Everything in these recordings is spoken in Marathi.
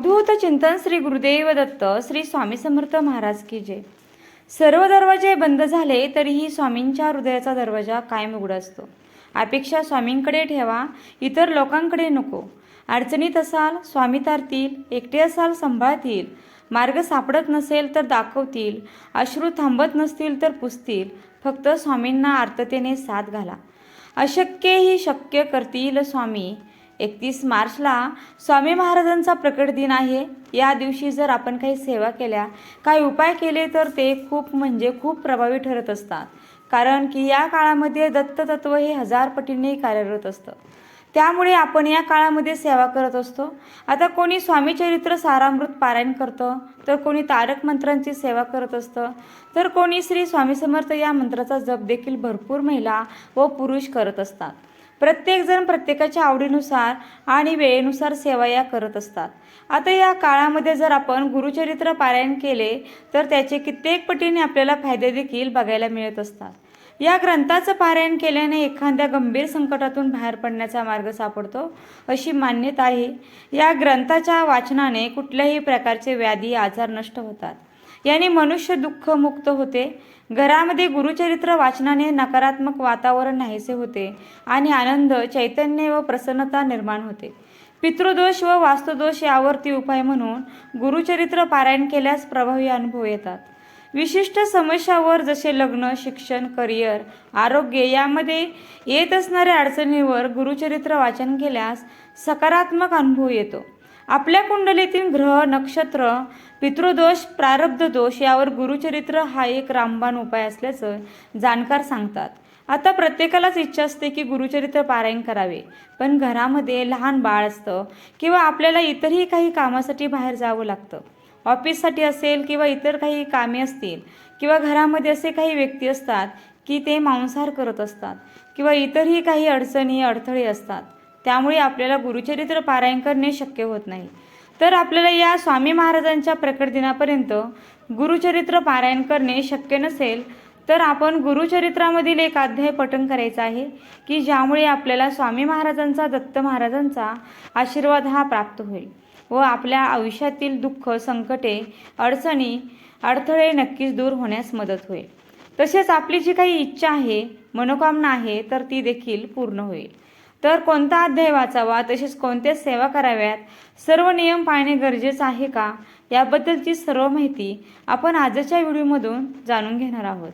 अवधूत चिंतन श्री गुरुदेव दत्त श्री स्वामी समर्थ महाराज की जय. सर्व दरवाजे बंद झाले तरीही स्वामींच्या हृदयाचा दरवाजा कायम उघडा असतो. अपेक्षा स्वामींकडे ठेवा इतर लोकांकडे नको. अडचणीत असाल स्वामी तारतील एकटे असाल सांभाळतील. मार्ग सापडत नसेल तर दाखवतील. अश्रू थांबत नसतील तर पुसतील. फक्त स्वामींना आर्ततेने साथ घाला. अशक्य ही शक्य करतील स्वामी. एकतीस मार्चला स्वामी महाराजांचा प्रकट दिन आहे. या दिवशी जर आपण काही सेवा केल्या काही उपाय केले तर ते खूप म्हणजे खूप प्रभावी ठरत असतात. कारण की या काळामध्ये दत्ततत्व हे हजार पटीने कार्यरत असतं. त्यामुळे आपण या काळामध्ये सेवा करत असतो. आता कोणी स्वामी चरित्र सारामृत पारायण करतं तर कोणी तारक मंत्रांची सेवा करत असतं तर कोणी श्री स्वामी समर्थ या मंत्राचा जप देखील भरपूर महिला व पुरुष करत असतात. प्रत्येकजण प्रत्येकाच्या आवडीनुसार आणि वेळेनुसार सेवा या करत असतात. आता या काळामध्ये जर आपण गुरुचरित्र पारायण केले तर त्याचे कित्येक पटीने आपल्याला फायदे देखील बघायला मिळत असतात. या ग्रंथाचं पारायण केल्याने एखाद्या गंभीर संकटातून बाहेर पडण्याचा मार्ग सापडतो अशी मान्यता आहे. या ग्रंथाच्या वाचनाने कुठल्याही प्रकारचे व्याधी आजार नष्ट होतात. याने मनुष्य दुःख मुक्त होते. घरामध्ये गुरुचरित्र वाचनाने नकारात्मक वातावरण नाहीसे होते आणि आनंद चैतन्य व प्रसन्नता निर्माण होते. पितृदोष व वास्तुदोष यावरती उपाय म्हणून गुरुचरित्र पारायण केल्यास प्रभावी अनुभव येतात. विशिष्ट समस्यावर जसे लग्न शिक्षण करिअर आरोग्य यामध्ये येत असणाऱ्या अडचणीवर गुरुचरित्र वाचन केल्यास सकारात्मक अनुभव येतो. आपल्या कुंडलीतील ग्रह नक्षत्र पितृदोष प्रारब्ध दोष यावर गुरुचरित्र हा एक रामबाण उपाय असल्याचं जाणकार सांगतात. आता प्रत्येकालाच इच्छा असते की गुरुचरित्र पारायण करावे. पण घरामध्ये लहान बाळ असतं किंवा आपल्याला इतरही काही कामासाठी बाहेर जावं लागतं. ऑफिससाठी असेल किंवा इतर काही कामे असतील किंवा घरामध्ये असे काही व्यक्ती असतात की ते मांसाहार करत असतात किंवा इतरही काही अडचणी अडथळे असतात. त्यामुळे आपल्याला गुरुचरित्र पारायण करणे शक्य होत नाही. तर आपल्याला या स्वामी महाराजांच्या प्रकट दिनापर्यंत गुरुचरित्र पारायण करणे शक्य नसेल तर आपण गुरुचरित्रामधील एक अध्याय पठण करायचा आहे की ज्यामुळे आपल्याला स्वामी महाराजांचा दत्त महाराजांचा आशीर्वाद हा प्राप्त होईल व आपल्या आयुष्यातील दुःख संकटे अडचणी अडथळे नक्कीच दूर होण्यास मदत होईल. तसेच आपली जी काही इच्छा आहे मनोकामना आहे तर ती देखील पूर्ण होईल. तर कोणता अध्याय वाचावा? तसेच कोणत्या सेवा कराव्यात? सर्व नियम पाळणे गरजेचं आहे का? याबद्दलची सर्व माहिती आपण आजच्या व्हिडिओमधून जाणून घेणार आहोत.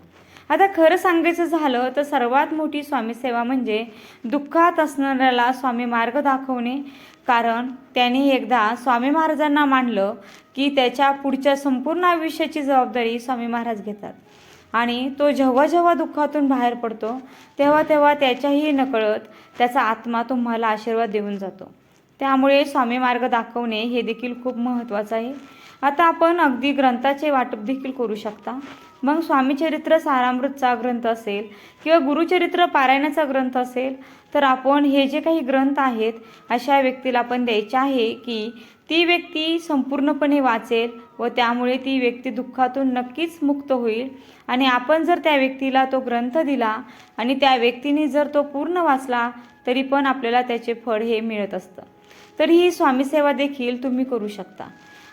आता खरं सांगायचं झालं तर सर्वात मोठी स्वामी सेवा म्हणजे दुःखात असणाऱ्याला स्वामी मार्ग दाखवणे. कारण त्यांनी एकदा स्वामी महाराजांना मानलं की त्याच्या पुढच्या संपूर्ण आयुष्याची जबाबदारी स्वामी महाराज घेतात. आणि तो जेव्हा जेव्हा दुःखातून बाहेर पडतो तेव्हा तेव्हा त्याच्याही नकळत त्याचा आत्मा तुम्हाला आशीर्वाद देऊन जातो. त्यामुळे स्वामी मार्ग दाखवणे हे देखील खूप महत्त्वाचं आहे. आता आपण अगदी ग्रंथाचे वाटप देखील करू शकता. मग स्वामीचरित्र सारामृतचा ग्रंथ असेल किंवा गुरुचरित्र पारायणाचा ग्रंथ असेल तर आपण हे जे काही ग्रंथ आहेत अशा व्यक्तीला आपण द्यायचे आहे की ती व्यक्ती संपूर्णपणे वाचेल व त्यामुळे ती व्यक्ती दुःखातून नक्कीच मुक्त होईल. आणि आपण जर त्या व्यक्तीला तो ग्रंथ दिला आणि त्या व्यक्तीने जर तो पूर्ण वाचला तरी पण आपल्याला त्याचे फळ हे मिळत असतं. तर ही स्वामी सेवा देखील तुम्ही करू शकता.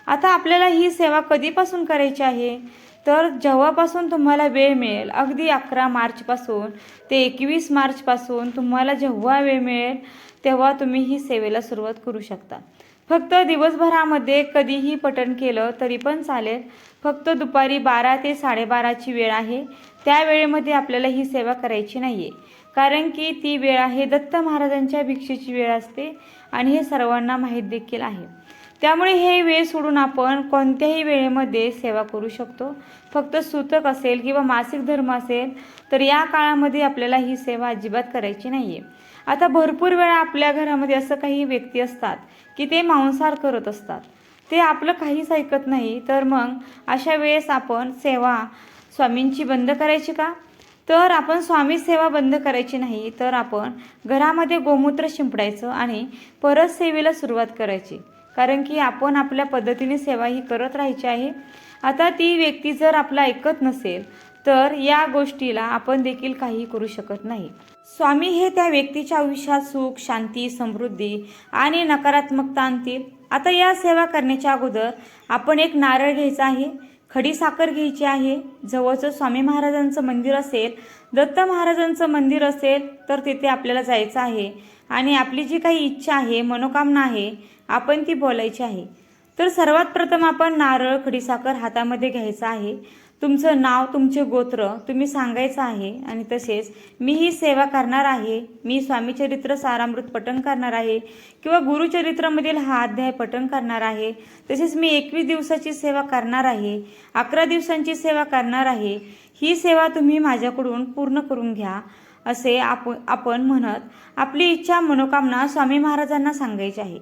आता आपल्याला ही सेवा कधीपासून करायची आहे? तर जेव्हापासून तुम्हाला वेळ मिळेल अगदी अकरा मार्चपासून ते एकवीस मार्चपासून तुम्हाला जेव्हा वेळ मिळेल तेव्हा तुम्ही ही सेवेला सुरुवात करू शकता. फक्त दिवसभरामध्ये कधीही पठण केलं तरी पण चालेल. फक्त दुपारी बारा ते साडेबाराची वेळ आहे. त्या वेळेमध्ये आपल्याला ही सेवा करायची नाही आहे कारण की ती वेळ आहे दत्त महाराजांच्या भिक्षेची वेळ असते आणि हे सर्वांना माहीत देखील आहे. त्यामुळे हे वेळ सोडून आपण कोणत्याही वेळेमध्ये सेवा करू शकतो. फक्त सूतक असेल किंवा मासिक धर्म असेल तर या काळामध्ये आपल्याला ही सेवा अजिबात करायची नाही आहे आता भरपूर वेळा आपल्या घरामध्ये असं काही व्यक्ती असतात की ते मांसाहार करत असतात. ते आपलं काहीच ऐकत नाही तर मग अशा वेळेस आपण सेवा स्वामींची बंद करायची का? तर आपण स्वामी सेवा बंद करायची नाही तर आपण घरामध्ये गोमूत्र शिंपडायचं आणि परत सेवेला सुरुवात करायची. कारण की आपण आपल्या पद्धतीने सेवा ही करत राहायची आहे. आता ती व्यक्ती जर आपला ऐकत नसेल तर या गोष्टीला आपण देखील काही करू शकत नाही. स्वामी हे त्या व्यक्तीच्या आयुष्यात सुख शांती समृद्धी आणि नकारात्मकता आणतील. आता या सेवा करण्याच्या अगोदर आपण एक नारळ घ्यायचा आहे खडी साखर घ्यायची आहे. जवळचं स्वामी महाराजांचं मंदिर असेल दत्त महाराजांचं मंदिर असेल तर तिथे आपल्याला जायचं आहे. आणि आपली जी काही इच्छा आहे मनोकामना आहे आपण ती बोलायची आहे. तर सर्वात प्रथम आपण नारळ खडीसाखर हातामध्ये घ्यायचं आहे. तुमचं नाव तुमचे गोत्र तुम्ही सांगायचं आहे आणि तसेच मी ही सेवा करणार आहे मी स्वामीचरित्र सारामृत पठण करणार आहे किंवा गुरुचरित्रामधील हा अध्याय पठण करणार आहे. तसेच मी एकवीस दिवसाची सेवा करणार आहे अकरा दिवसांची सेवा करणार आहे. ही सेवा तुम्ही माझ्याकडून पूर्ण करून घ्या असे आप आपण म्हणत आपली इच्छा मनोकामना स्वामी महाराजांना सांगायची आहे.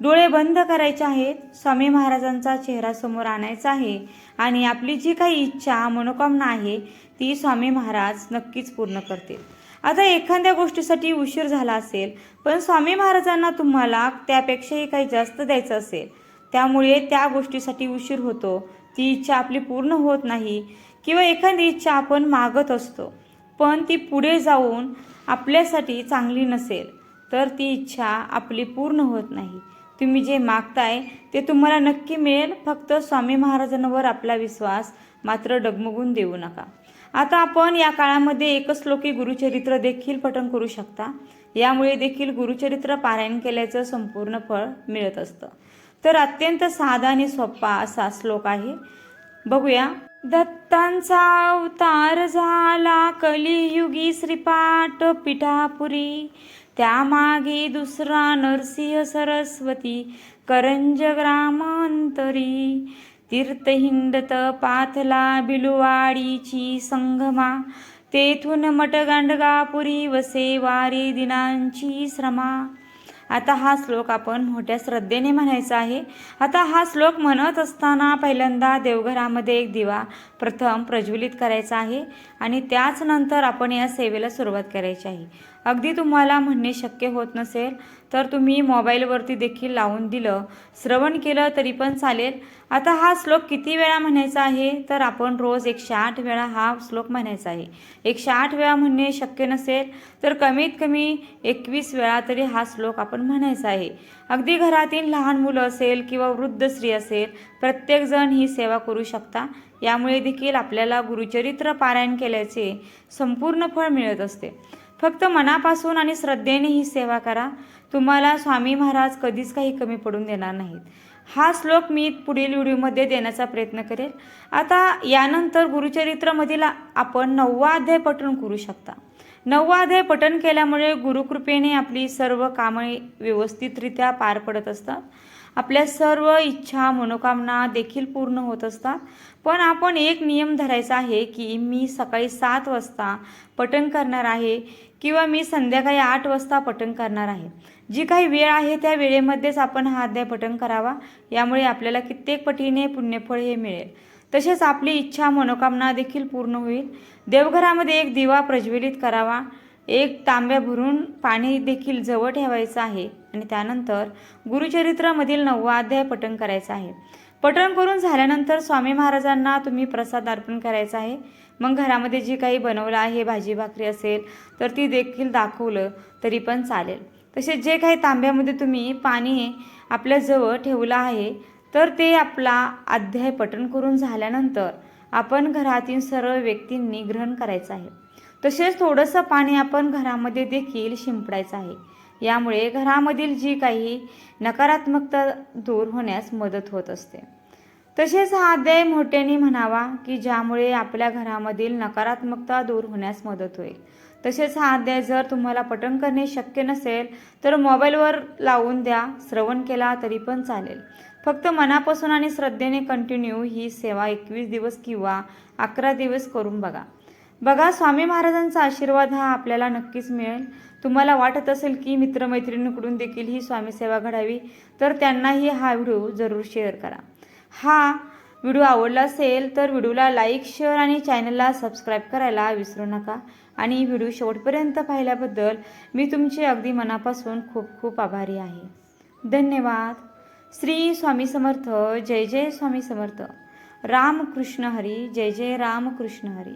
डोळे बंद करायचे आहेत. स्वामी महाराजांचा चेहरा समोर आणायचा आहे. आणि आपली जी काही इच्छा मनोकामना आहे ती स्वामी महाराज नक्कीच पूर्ण करतील. आता एखाद्या गोष्टीसाठी उशीर झाला असेल पण स्वामी महाराजांना तुम्हाला त्यापेक्षाही काही जास्त द्यायचं असेल. त्यामुळे त्या गोष्टीसाठी उशीर होतो. ती इच्छा आपली पूर्ण होत नाही किंवा एखादी इच्छा आपण मागत असतो. पण ती पुढे जाऊन आपल्यासाठी चांगली नसेल तर ती इच्छा आपली पूर्ण होत नाही. तुम्ही जे मागताय ते तुम्हाला नक्की मिळेल. फक्त स्वामी महाराजांवर आपला विश्वास मात्र डगमगून देऊ नका. आता आपण या काळामध्ये एकच एकश्लोकी गुरुचरित्र देखील पठण करू शकता. यामुळे देखील गुरुचरित्र पारायण केल्याचं संपूर्ण फळ मिळत असतं. तर अत्यंत साधा आणि सोपा असा श्लोक आहे. बघूया. दत्तांचा अवतार झाला कलियुगी श्रीपाठ पिठापुरी त्यामागे दुसरा नरसिंह सरस्वती करंज ग्रामांतरी तीर्थहिंडत पाथला बिलुवाडीची संगमा तेथून मटगांडगापुरी वसे वारी दिनांची श्रमा. आता हा श्लोक आपण मोठ्या श्रद्धेने म्हणायचा आहे. आता हा श्लोक म्हणत असताना पहिल्यांदा देवघरामध्ये एक दिवा प्रथम प्रज्वलित करायचा आहे आणि त्याच नंतर आपण या सेवेला सुरुवात करायची आहे. अगदी तुम्हाला म्हणणे शक्य होत नसेल तर तुम्ही मोबाईलवरती देखील लावून दिलं. श्रवण केलं तरी पण चालेल. आता हा श्लोक किती वेळा म्हणायचा आहे? तर आपण रोज एकशे आठ वेळा हा श्लोक म्हणायचा आहे. एकशे आठ वेळा म्हणणे शक्य नसेल तर कमीत कमी एकवीस वेळा तरी हा श्लोक आपण म्हणायचा आहे. अगदी घरातील लहान मुलं असेल किंवा वृद्ध स्त्री असेल प्रत्येकजण ही सेवा करू शकता. यामुळे देखील आपल्याला गुरुचरित्र पारायण केल्याचे संपूर्ण फळ मिळत असते. फक्त मनापासून आणि श्रद्धेने ही सेवा करा. तुम्हाला स्वामी महाराज कधीच काही कमी पडून देणार नाहीत. हा श्लोक मी पुढील व्हिडिओमध्ये देण्याचा प्रयत्न करेल. आता यानंतर गुरुचरित्रमधील आपण नववा अध्याय पठण करू शकता. नववा अध्याय पठण केल्यामुळे गुरुकृपेने आपली सर्व कामे व्यवस्थितरित्या पार पडत असतात. आपल्या सर्व इच्छा मनोकामना देखील पूर्ण होत असतात. पण आपण एक नियम धरायचा आहे की मी सकाळी सात वाजता पठण करणार आहे किंवा मी संध्याकाळी आठ वाजता पठण करणार आहे. जी काही वेळ आहे त्या वेळेमध्येच आपण हा अध्याय पठण करावा. यामुळे आपल्याला कित्येक पटीने पुण्यफळ हे मिळेल. तसेच आपली इच्छा मनोकामना देखील पूर्ण होईल. देवघरामध्ये एक दिवा प्रज्वलित करावा. एक तांब्या भरून पाणी देखील जवळ ठेवायचं आहे आणि त्यानंतर गुरुचरित्रामधील नववा अध्याय पठण करायचं आहे. पठण करून झाल्यानंतर स्वामी महाराजांना तुम्ही प्रसाद अर्पण करायचा आहे. मग घरामध्ये जे काही बनवलं आहे भाजी भाकरी असेल तर ती देखील दाखवलं तरी पण चालेल. तसेच जे काही तांब्यामध्ये तुम्ही पाणी आपल्याजवळ ठेवलं आहे तर ते आपला अध्याय पठण करून झाल्यानंतर आपण घरातील सर्व व्यक्तींनी ग्रहण करायचं आहे. तसेच थोडंसं पाणी आपण घरामध्ये देखील शिंपडायचं आहे. यामुळे घरामधील जी काही नकारात्मकता दूर होण्यास मदत होत असते. तसेच हा अध्याय मोठ्याने म्हणावा की ज्यामुळे आपल्या घरामधील नकारात्मकता दूर होण्यास मदत होईल. तसेच हा अध्याय जर तुम्हाला पठण करणे शक्य नसेल तर मोबाईलवर लावून द्या श्रवण केला तरी पण चालेल. फक्त मनापासून आणि श्रद्धेने कंटिन्यू ही सेवा एकवीस दिवस किंवा अकरा दिवस करून बघा. बघा स्वामी महाराजांचा आशीर्वाद हा आपल्याला नक्कीच मिळेल. तुम्हाला वाटत असेल की मित्रमैत्रिणीकडून देखील ही स्वामी सेवा घडावी तर त्यांनाही हा व्हिडिओ जरूर शेअर करा. हा व्हिडिओ आवडला असेल तर व्हिडिओला लाईक शेअर आणि चॅनलला सबस्क्राईब करायला विसरू नका. आणि व्हिडिओ शेवटपर्यंत पाहिल्याबद्दल मी तुमचे अगदी मनापासून खूप खूप आभारी आहे. धन्यवाद. श्री स्वामी समर्थ जय जय स्वामी समर्थ. रामकृष्ण हरी जय जय रामकृष्ण हरी.